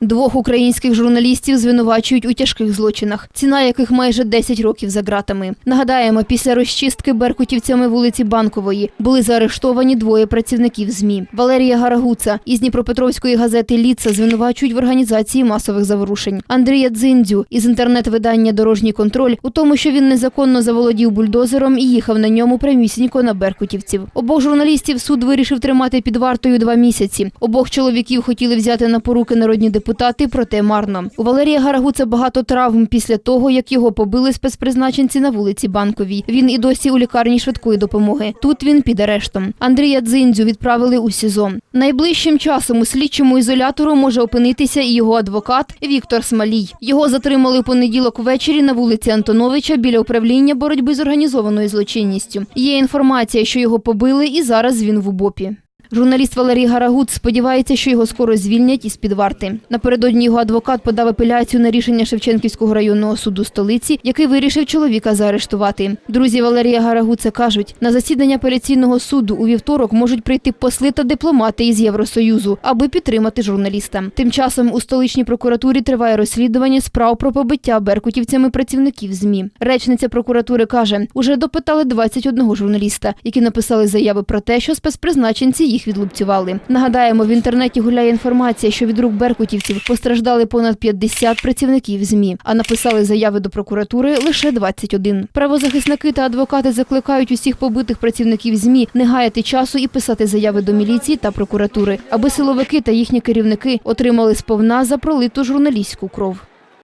Двох українських журналістів звинувачують у тяжких злочинах, ціна яких майже 10 років за ґратами. Нагадаємо, після розчистки беркутівцями вулиці Банкової були заарештовані двоє працівників ЗМІ. Валерія Гарагуца із Дніпропетровської газети Ліца звинувачують в організації масових заворушень. Андрія Дзиндзю із інтернет-видання Дорожній контроль у тому, що він незаконно заволодів бульдозером і їхав на ньому прямісінько на беркутівців. Обох журналістів суд вирішив тримати під вартою два місяці. Обох чоловіків хотіли взяти на поруки народні депутати, проте марно. У Валерія Гарагуца багато травм після того, як його побили спецпризначенці на вулиці Банковій. Він і досі у лікарні швидкої допомоги. Тут він під арештом. Андрія Дзиндзю відправили у СІЗО. Найближчим часом у слідчому ізолятору може опинитися і його адвокат Віктор Смалій. Його затримали у понеділок ввечері на вулиці Антоновича біля управління боротьби з організованою злочинністю. Є інформація, що його побили, і зараз він в УБОПі. Журналіст Валерій Гарагут сподівається, що його скоро звільнять із під варти. Напередодні його адвокат подав апеляцію на рішення Шевченківського районного суду столиці, який вирішив чоловіка заарештувати. Друзі Валерія Гарагуца кажуть, на засідання апеляційного суду у вівторок можуть прийти посли та дипломати із Євросоюзу, аби підтримати журналіста. Тим часом у столичній прокуратурі триває розслідування справ про побиття беркутівцями працівників ЗМІ. Речниця прокуратури каже, уже допитали 21 журналіста, які написали заяви про те, що спецпризначенці їх відлупцювали. Нагадаємо, в інтернеті гуляє інформація, що від рук беркутівців постраждали понад 50 працівників ЗМІ, а написали заяви до прокуратури лише 21. Правозахисники та адвокати закликають усіх побитих працівників ЗМІ не гаяти часу і писати заяви до міліції та прокуратури, аби силовики та їхні керівники отримали сповна за пролиту журналістську кров.